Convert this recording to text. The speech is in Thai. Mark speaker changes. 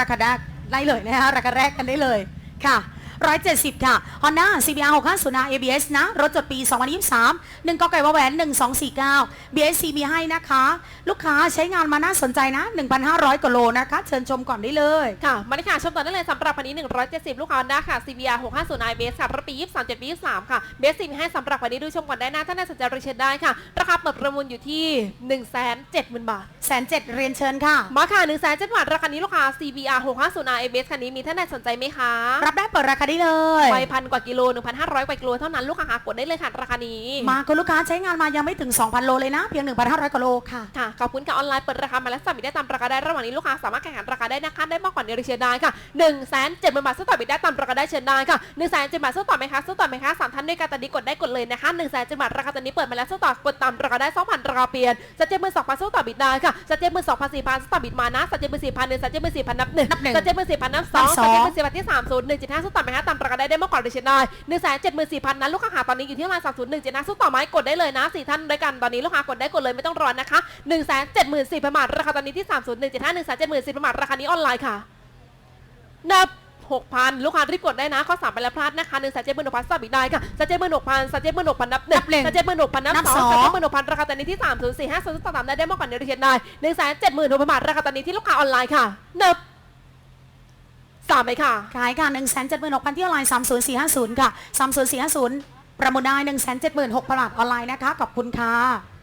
Speaker 1: ราคาแรกได้เลยนะคะราคาแรกกันได้เลยค่ะ 170 ค่ะ Honda CBR 650 ABS นะ รถจดปี 2023 1กไก่วาแหวน 1249 BSC มีให้นะคะ ลูกค้าใช้งานมาน่าสนใจนะ 1,500กว่าโลนะคะ เชิญชมก่อนได้เลย
Speaker 2: ค่ะมาเลยค่ะ ชมต่อได้เลยสำหรับวันนี้ 170 ลูกค้านะค่ะ CBR 650 IBS ค่ะรถปี 23 7ปี23 ค่ะเบสซิมให้สำหรับวันนี้ดูชมก่อนได้นะถ้าน่าสนใจรีเช็คได้ค่ะ ราคาเปิดประมูลอยู่ที่ 170,000 บาท
Speaker 1: แสนเจ็ดเรียนเชิญค่ะ
Speaker 2: มาค่ะ1 7 0 0 0บาทราคานี้ลูกค้า CBR 650 IBS คันนี้มีท่านใดสนใจไหมคะ
Speaker 1: รับได้เปิดราคาได้เลย
Speaker 2: ไปพันกว่ากิโล1,500 กว่ากิโลเท่านั้นลูกค้าหากดได้เลยค่ะราคานี้
Speaker 1: มาคุณลูกค้าใช้งานมายังไม่ถึง 2,000 โลเลยนะ เพียง 1,500กว่าโลค่ะ
Speaker 2: ค่ะขอบคุณค่ะออนไลน์เปิดราคามาแล้วสามารถได้ตามราคาได้ระหว่างนี้ลูกค้าสามารถแข่งขันราคาได้นะคะได้มากกว่านี้เชียร์ได้ค่ะ1นึ่งแสนเจ็ดหมื่นบาทซื้อต่อบิดได้ตามราคาได้เชียร์ได้ค่ะ1นึ่งแสนเจ็ดบาทซื้อต่อไหมคะซื้อต่อไหมคะสามท่านด้วยกันตอนนี้กดได้กดเลยนะคะ1นึ่งแสนเจ็ดบาทราคาตอนนี้เปิดมาแล้วซื้อต่อกดตามราคาได้สองพันราคาเปลี่ยนจะเจ็ดหมื่นสองพันซื้อต่อบิดได้ค่ะจะเจ็ดหมื่นสองพันสี่พันซื้อต่อบิดมานะจะเจ็ดหมื่นสี่พันหนึ่งจะเจ็ดหมื่นสี่พันนับหนึ่ง
Speaker 1: นับหนึ่ง
Speaker 2: จะเจ็ดหมื่นสี่พันนับสอง
Speaker 1: นับส
Speaker 2: จะ
Speaker 1: อง
Speaker 2: เจ็ดหมื่นสี่พันที่สามศูนย์หนึ่งเจ็ดห้าซื้อต่อไหมคะตามราคาได้ได้มากกว่าเชียร์ได้หนึ่งแสนเจ็ดหมื่นสี่พันนั้นลูกค้าหาตอนนี้อยู่ที่ประมาณสามศูนย์หนึ่งเจ็ดห้าซื้อต่อไหมกดได้เลยนะสี่ท่านด้วยกันตอนนี้ลูกค้ากดได้กดเลยไม่ต้องรอนะคะหนึ่งแสนเจ็ดหมื่นสี่พันบาทราคาตอนนี้ที่สามศูนย์หนึ่งเจ็ดห้าหนึ่งแสนเจ็ดหมื่นสี่พันบาทราคานี้ออนไลน์ค่ะนับหกพันลูกค้ารีบกดได้นะ ข้อสามไปแล้วพลาดนะคะหนึ่งแสนเจ็ดหมื่นหกพันสับอีกได้ค่ะแสนเจ็ดหมื่นหกพันแสนเจ็ดหมื่นหกพันนับหนึ่
Speaker 1: นับหนึ่
Speaker 2: ง
Speaker 1: ง
Speaker 2: แสนเจ็ดหมื่นหกพันนับ
Speaker 1: นับ
Speaker 2: สอง
Speaker 1: สอง
Speaker 2: แสนเจ็ดหมื่นหกพันราคาตอนนี้ที่สามศูนย์สี่ห้าศูนย์ต่ามได้ได้มากกว่าในเรียนได้หนึ่งแสนเจ็ดหมื่นหกพันบาทราคาตอนนี้ที่ลูกค้าออนไลน์ค่ะนับสาไหมคะ
Speaker 1: ขายค่ะหนึ่งแสนเจ็ดหมื่นหกพันที่ออนไลน์สามศูนย์สี่ห้าศูนย์ค่ะสามศูนย์สี่ห้าศูนย์ประมูลได้หนึ่งแสนเจ็ดหมื่นหกพันบาทออนไลน์นะคะ ขอบคุณค่ะ